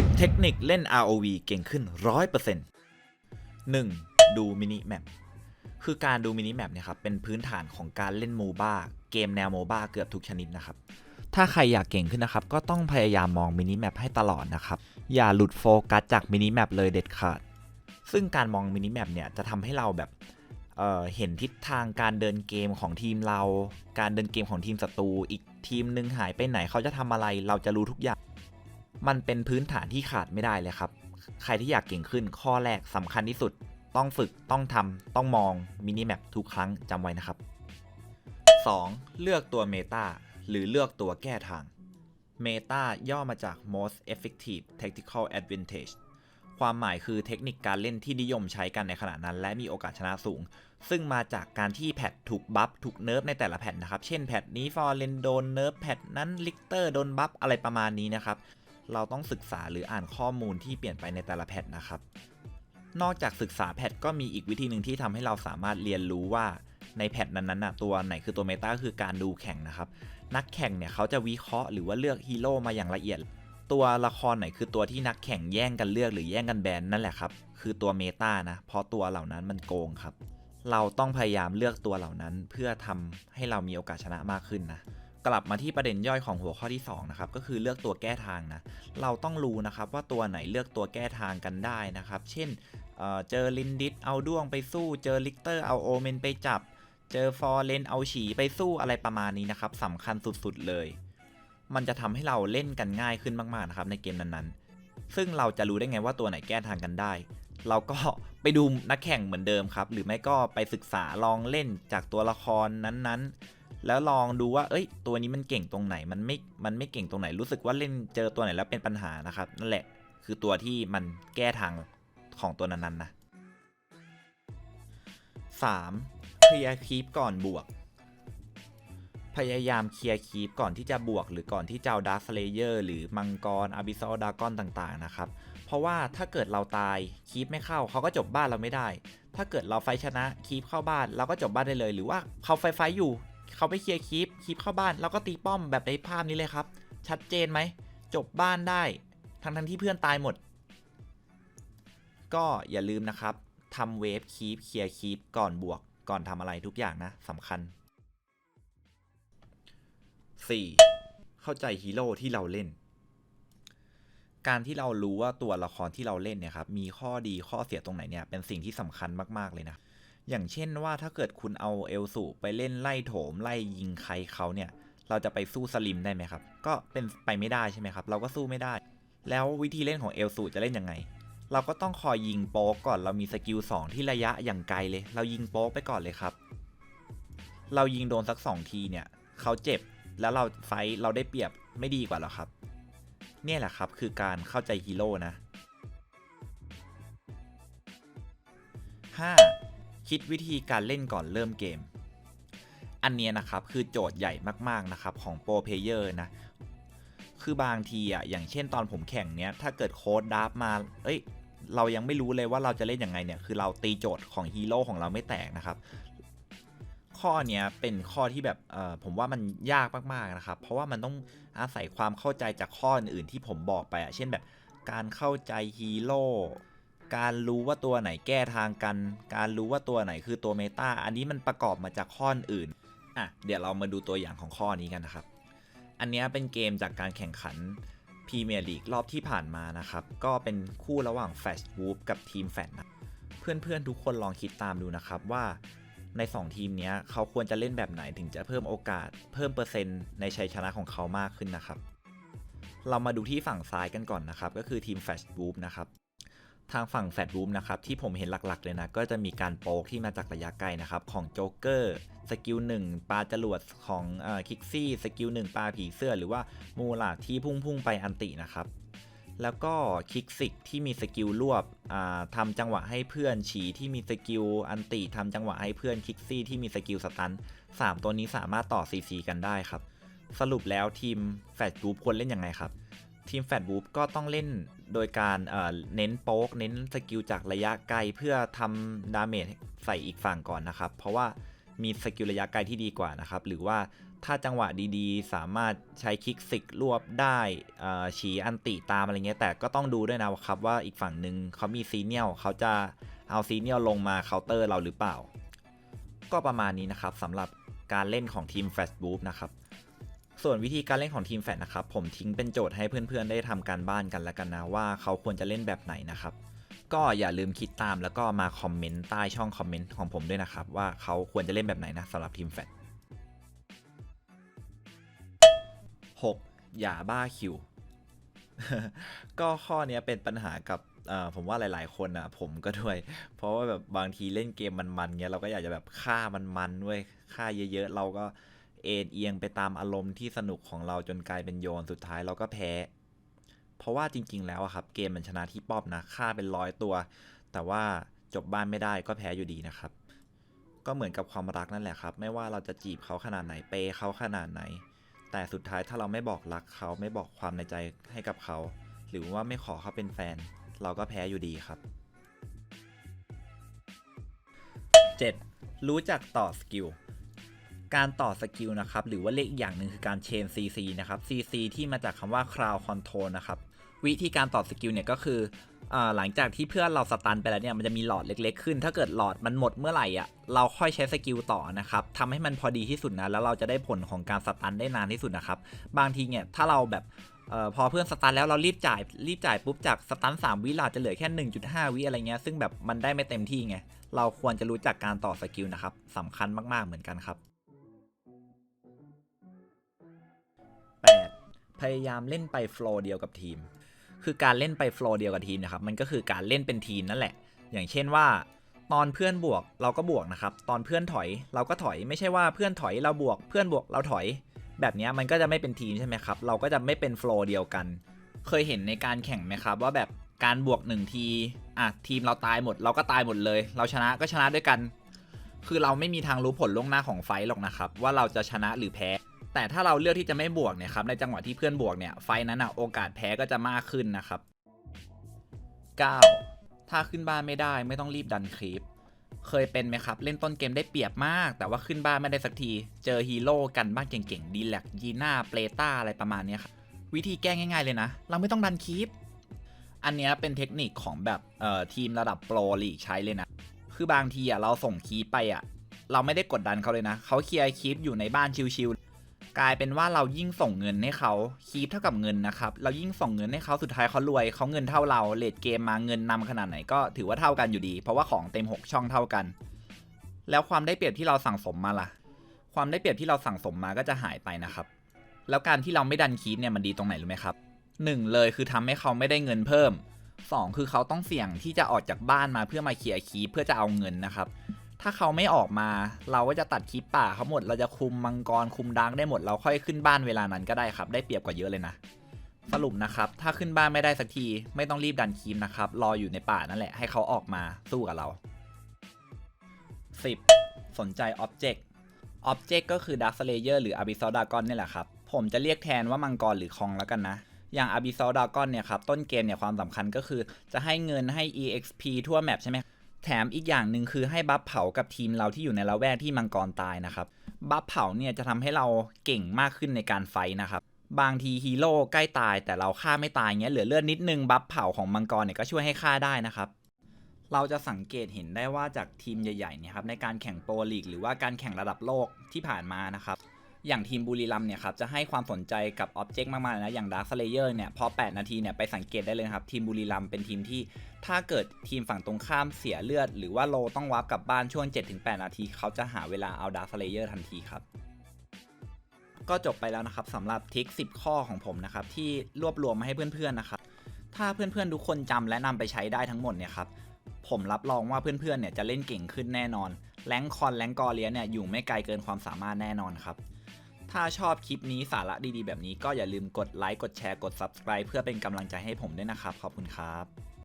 10 เทคนิคเล่น ROV เก่งขึ้น 100% 1. ดูมินิแมปคือการดูมินิแมปเนี่ยครับเป็นพื้นฐานของการเล่นโมบ้าเกมแนวโมบ้าเกือบทุกชนิดนะครับ ถ้าใครอยากเก่งขึ้นนะครับ ก็ต้องพยายามมองมินิแมปให้ตลอดนะครับ อย่าหลุดโฟกัสจากมินิแมปเลยเด็ดขาด ซึ่งการมองมินิแมปเนี่ยจะทำให้เราแบบเอ่อเห็นทิศทางการเดินเกมของทีมเรา การเดินเกมของทีมศัตรูอีกทีมหนึ่งหายไปไหนเขาจะทำอะไรเราจะรู้ทุกอย่าง มันเป็นพื้นฐานที่ขาดไม่ได้เลยครับ ใครที่อยากเก่งขึ้นข้อแรกสำคัญที่สุด ต้องฝึกต้องทำต้องมองมินิแมปทุกครั้งจำไว้นะครับ 2. เลือกตัวเมตาหรือเลือกตัวแก้ทาง Meta ย่อมาจาก most effective tactical advantage ความหมายคือเทคนิคการเล่นที่นิยมใช้กันในขณะนั้น และมีโอกาสชนะสูง ซึ่งมาจากการที่แพทถูกบัฟถูกเนิร์ฟในแต่ละแพทนะครับ เช่นแพทนี้ฟอร์เรนโดนเนิร์ฟแพทนั้นลิกเตอร์โดนบัฟอะไรประมาณนี้นะครับ เราต้องศึกษาหรืออ่านข้อมูลที่เปลี่ยนไปในแต่ละแพทนะครับ นอกจากศึกษาแพทก็มีอีกวิธีหนึ่งที่ทำให้เราสามารถเรียนรู้ว่าในแพทนั้นๆนะตัวไหนคือตัวเมตาคือการดูแข่งนะครับ นักแข่งเนี่ยเขาจะวิเคราะห์หรือว่าเลือกฮีโร่มาอย่างละเอียด ตัวละครไหนคือตัวที่นักแข่งแย่งกันเลือกหรือแย่งกันแบนนั่นแหละครับ คือตัวเมตานะ เพราะตัวเหล่านั้นมันโกงครับ เราต้องพยายามเลือกตัวเหล่านั้นเพื่อทำให้เรามีโอกาสชนะมากขึ้นนะ กลับมาที่ประเด็นย่อยของหัวข้อที่2นะครับก็คือเลือกตัวแก้ทางนะเราต้องรู้นะครับว่าตัวไหนเลือกตัวแก้ทางกันได้นะครับ เช่นเเจอลินดิสเอาด้วงไปสู้ เจอลิกเตอร์เอาโอเมนไปจับ เจอฟอร์เรนเอาฉีไปสู้อะไรประมาณนี้นะครับสำคัญสุดๆเลย มันจะทำให้เราเล่นกันง่ายขึ้นมากๆนะครับในเกมนั้นๆ ซึ่งเราจะรู้ได้ไงว่าตัวไหนแก้ทางกันได้ เราก็ไปดูนักแข่งเหมือนเดิมครับ หรือไม่ก็ไปศึกษาลองเล่นจากตัวละครนั้นๆ แล้วลองดูว่า เอ้ย ตัวนี้มันเก่งตรงไหน มันไม่ มันไม่เก่งตรงไหน รู้สึกว่าเล่นเจอตัวไหนแล้วเป็นปัญหานะครับ นั่นแหละ คือตัวที่มันแก้ทางของตัวนั้นๆนะ 3. เคลียร์คีปก่อนบวก พยายามเคลียร์คีปก่อนที่จะบวก หรือก่อนที่จะเอาดาร์ s เลเยอร์หรือมังกรอาบิซอลดากอนต่างๆนะครับ เพราะว่าถ้าเกิดเราตายคีปไม่เข้าเขาก็จบบ้านเราไม่ได้ ถ้าเกิดเราไฟชนะคีปเข้าบ้านเราก็จบบ้านได้เลย หรือว่าเขาไฟไฟอยู่ เขาไปเคลียร์คีปคีปเข้าบ้านเราก็ตีป้อมแบบในภาพนี้เลยครับ ชัดเจนไหม จบบ้านได้ ทั้งทั้งๆที่เพื่อนตายหมด ก็อย่าลืมนะครับทำเวฟคีปเคลียร์คีปก่อนบวก ก่อนทำอะไรทุกอย่างนะสำคัญ 4. เข้าใจฮีโร่ที่เราเล่น การที่เรารู้ว่าตัวละครที่เราเล่นเนี่ยครับมีข้อดีข้อเสียตรงไหนเนี่ยเป็นสิ่งที่สำคัญมากๆเลยนะ อย่างเช่นว่าถ้าเกิดคุณเอาเอลสูไปเล่นไล่โถมไล่ยิงใครเขาเนี่ย เราจะไปสู้สลิมได้ไหมครับ ก็เป็นไปไม่ได้ใช่ไหมครับ เราก็สู้ไม่ได้ แล้ววิธีเล่นของเอลสูจะเล่นยังไง เราก็ต้องคอยยิงโป๊กก่อน เรามีสกิล2ที่ระยะอย่างไกลเลย เรายิงโป๊กไปก่อนเลยครับ เรายิงโดนสัก 2 ทีเนี่ยเขาเจ็บ แล้วเราไฟท์เราได้เปรียบไม่ดีกว่าหรอครับ เนี่ยแหละครับคือการเข้าใจฮีโร่นะ 5. คิดวิธีการเล่นก่อนเริ่มเกม อันเนี้ยนะครับคือโจทย์ใหญ่มากๆนะครับของโปรเพเยอร์นะ คือบางทีอะอย่างเช่นตอนผมแข่งเนี้ยถ้าเกิดโค้ดดับมา เอ้ยเรายังไม่รู้เลยว่าเราจะเล่นยังไงเนี่ยคือเราตีโจทย์ของฮีโร่ของเราไม่แตกนะครับข้อเนี้ยเป็นข้อที่แบบเอ่อผมว่ามันยากมากๆนะครับ เพราะว่ามันต้องอาศัยความเข้าใจจากข้ออื่นๆที่ผมบอกไปอะเช่นแบบการเข้าใจฮีโร่ การรู้ว่าตัวไหนแก้ทางกัน การรู้ว่าตัวไหนคือตัวเมตาอันนี้มันประกอบมาจากข้ออื่นอะเดี๋ยวเรามาดูตัวอย่างของข้อนี้กันนะครับ อันนี้เป็นเกมจากการแข่งขันพรีเมียร์ลีกรอบที่ผ่านมานะครับ ก็เป็นคู่ระหว่างแฟชวูฟกับทีมแฟนนะเพื่อนๆทุกคนลองคิดตามดูนะครับว่าใน 2 ทีมนี้เขาควรจะเล่นแบบไหนถึงจะเพิ่มโอกาส เพิ่มเปอร์เซ็นต์ในชัยชนะของเขามากขึ้นนะครับ เรามาดูที่ฝั่งซ้ายกันก่อนนะครับ ก็คือทีมแฟชวูฟนะครับ ทางฝั่งแฟดบูมนะครับที่ผมเห็นหลักๆเลยนะ ก็จะมีการโป๊กที่มาจากระยะไกลนะครับของโจ๊กเกอร์สกิลหนึ่งปลาจรวดของคิกซี่สกิลหนึ่งปลาผีเสื้อ หรือว่ามูลาที่พุ่งๆไปอันตินะครับแล้วก็คิกซิกที่มีสกิลรวบอ่าทำจังหวะให้เพื่อนฉีที่มีสกิลอันติทำจังหวะให้เพื่อนคิกซี่ที่มีสกิลสตันสามตัวนี้สามารถต่อ CC กันได้ครับ สรุปแล้วทีมแฟดบูฟควรเล่นยังไงครับ ทีมแฟดบูฟก็ต้องเล่น โดยการเเน้นโป๊กเน้นสกิลจากระยะไกลเพื่อทำดาเมจใส่อีกฝั่งก่อนนะครับ เพราะว่ามีสกิลระยะไกลที่ดีกว่านะครับ หรือว่าถ้าจังหวะดีๆ สามารถใช้คลิกสิกรวบได้เอ่อฉีอันติตามอะไรเงี้ยแต่ก็ต้องดูด้วยนะครับว่าอีกฝั่งหนึ่งเขามีซีเนียลเขาจะเอาซีเนียลลงมาเคาน์เตอร์เราหรือเปล่า ก็ประมาณนี้นะครับสำหรับการเล่นของทีม Flash b o o นะครับ ส่วนวิธีการเล่นของทีมแฟดนะครับผมทิ้งเป็นโจทย์ให้เพื่อนๆ ได้ทำการบ้านกันแล้วกันนะว่าเขาควรจะเล่นแบบไหนนะครับก็อย่าลืมคิดตามแล้วก็มาคอมเมนต์ใต้ช่องคอมเมนต์ของผมด้วยนะครับว่าเขาควรจะเล่นแบบไหนนะสำหรับทีมแฟด 6. อย่าบ้าคิว ก็ข้อนี้เป็นปัญหากับผมว่าหลาย ๆ คนอะ ผมก็ด้วย เพราะว่าแบบบางทีเล่นเกมมันๆเงี้ยเราก็อยากจะแบบฆ่ามันๆด้วยฆ่าเยอะ ๆ เราก็ เอ็นเอียงไปตามอารมณ์ที่สนุกของเราจนกลายเป็นโยนสุดท้ายเราก็แพ้ เพราะว่าจริง ๆ แล้วอะครับเกมมันชนะที่ป้อมนะฆ่าเป็นร้อยตัว แต่ว่าจบบ้านไม่ได้ก็แพ้อยู่ดีนะครับ ก็เหมือนกับความรักนั่นแหละครับ ไม่ว่าเราจะจีบเขาขนาดไหนเปย์เขาขนาดไหน แต่สุดท้ายถ้าเราไม่บอกรักเขาไม่บอกความในใจให้กับเขา หรือว่าไม่ขอเขาเป็นแฟน เราก็แพ้อยู่ดีครับ 7. รู้จักต่อสกิล การต่อสกิลนะครับหรือว่าเรียกอย่างหนึ่งคือการเชน CC นะครับ CC ที่มาจากคำว่า Crowd Control นะครับวิธีการต่อสกิลเนี่ยก็คืออหลังจากที่เพื่อนเราสตันไปแล้วเนี่ยมันจะมีหลอดเล็กๆขึ้น ถ้าเกิดหลอดมันหมดเมื่อไหร่อะเราค่อยใช้สกิลต่อนะครับทำให้มันพอดีที่สุดนะแล้วเราจะได้ผลของการสตันได้นานที่สุดนะครับบางทีเนี่ยถ้าเราแบบออพอเพื่อนสตันแล้วเรารีบจ่ายรีบจ่ายปุ๊บจากสตัน3วิเราจะเหลือแค่ 1.5 วิอะไรเงี้ยซึ่งแบบมันได้ไม่เต็มที่ไงเราควรจะรู้จักการต่อสกิลนะครับสำคัญมากๆเหมือนกันครับ พยายามเล่นไปโฟลว์เดียวกับทีม คือการเล่นไปโฟลว์เดียวกับทีมนะครับมันก็คือการเล่นเป็นทีมนั่นแหละ อย่างเช่นว่า ตอนเพื่อนบวกเราก็บวกนะครับ ตอนเพื่อนถอยเราก็ถอยไม่ใช่ว่าเพื่อนถอยเราบวกเพื่อนบวกเราถอย แบบนี้มันก็จะไม่เป็นทีมใช่ไหมครับเราก็จะไม่เป็นโฟลว์เดียวกัน เคยเห็นในการแข่งไหมครับว่าแบบการบวกหนึ่งทีอะทีมเราตายหมด เราก็ตายหมดเลย เราชนะก็ชนะด้วยกัน คือเราไม่มีทางรู้ผลล่วงหน้าของไฟต์หรอกนะครับ ว่าเราจะชนะหรือแพ้ แต่ถ้าเราเลือกที่จะไม่บวกเนี่ยครับในจังหวะที่เพื่อนบวกเนี่ยไฟนั้นอะโอกาสแพ้ก็จะมากขึ้นนะครับ 9. ถ้าขึ้นบ้านไม่ได้ไม่ต้องรีบดันคลิป เคยเป็นไหมครับ เล่นต้นเกมได้เปรียบมาก แต่ว่าขึ้นบ้านไม่ได้สักที เจอฮีโร่กันบ้านเก่งๆดีแลกยีน่าเปลต้าอะไรประมาณนี้ครับวิธีแก้ง่ายๆเลยนะ เราไม่ต้องดันคลิป อันนี้เป็นเทคนิคของแบบเอ่อทีมระดับโปรลีกใช้เลยนะ คือบางทีอะเราส่งคีปไปอะ เราไม่ได้กดดันเขาเลยนะ เขาเคลียร์คีปอยู่ในบ้านชิวๆ กลายเป็นว่าเรายิ่งส่งเงินให้เขาคีปเท่ากับเงินนะครับเรายิ่งส่งเงินให้เขาสุดท้ายเขารวยเขาเงินเท่าเราเลทเกมมาเงินนำขนาดไหนก็ถือว่าเท่ากันอยู่ดี เพราะว่าของเต็ม 6 ช่องเท่ากัน แล้วความได้เปรียบที่เราสั่งสมมาล่ะ ความได้เปรียบที่เราสั่งสมมาก็จะหายไปนะครับ แล้วการที่เราไม่ดันคีปเนี่ยมันดีตรงไหนรู้ไหมครับหนึ่งเลยคือทำให้เขาไม่ได้เงินเพิ่มสองคือเขาต้องเสี่ยงที่จะออกจากบ้านมาเพื่อมาเคลียร์คีปเพื่อจะเอาเงินนะครับ ถ้าเขาไม่ออกมา เราก็จะตัดคลิปป่าเขาหมด เราจะคุมมังกรคุมดังได้หมด เราค่อยขึ้นบ้านเวลานั้นก็ได้ครับ ได้เปรียบกว่าเยอะเลยนะ สรุปนะครับ ถ้าขึ้นบ้านไม่ได้สักที ไม่ต้องรีบดันคลิปนะครับ รออยู่ในป่านั่นแหละ ให้เขาออกมาสู้กับเรา 10. สนใจ Object Object ก็คือ Dark Slayer หรือ Abyssal Dragon นี่แหละครับ ผมจะเรียกแทนว่ามังกรหรือคองแล้วกันนะอย่าง Abyssal Dragon เนี่ยครับต้นเกมเนี่ยความสำคัญก็คือจะให้เงินให้ EXP ทั่วแมปใช่ไหม แถมอีกอย่างหนึ่งคือให้บัฟเผากับทีมเราที่อยู่ในละแวกที่มังกรตายนะครับ บัฟเผาเนี่ยจะทำให้เราเก่งมากขึ้นในการไฟนะครับ บางทีฮีโร่ใกล้ตายแต่เราฆ่าไม่ตายเงี้ยเหลือเลือดนิดนึงบัฟเผาของมังกรเนี่ยก็ช่วยให้ฆ่าได้นะครับ เราจะสังเกตเห็นได้ว่าจากทีมใหญ่ๆเนี่ยครับในการแข่งโปรลีกหรือว่าการแข่งระดับโลกที่ผ่านมานะครับ อย่างทีมบุรีรัมเนี่ยครับจะให้ความสนใจกับอ็อบเจกต์มากๆนะอย่างดาร์ s เลเยอร์เนี่ยพอ 8 นาทีเนี่ยไปสังเกตได้เลยครับ ทีมบุรีรัมเป็นทีมที่ถ้าเกิดทีมฝั่งตรงข้ามเสียเลือด หรือว่าโลต้องวับกลับบ้านช่วง 7-8 นาที เขาจะหาเวลาเอาดาร์ s เลเยอร์ทันทีครับก็จบไปแล้วนะครับสำหรับทิค10 ข้อของผมนะครับที่รวบรวมมาให้เพื่อนๆนะครับถ้าเพื่อนๆทุกคนจำและนำไปใช้ได้ทั้งหมดเนี่ยครับผมรับรองว่าเพื่อนๆเนี่ยจะเล่นเก่งขึ้นแน่นอนแรงคอนแรงกอเลียเนี่ยอยู่ไม่ไกลเกินความสามารถแน่นอนครับ ถ้าชอบคลิปนี้สาระดีๆ แบบนี้ก็อย่าลืมกดไลค์กดแชร์กด Subscribe เพื่อเป็นกำลังใจให้ผมด้วยนะครับ ขอบคุณครับ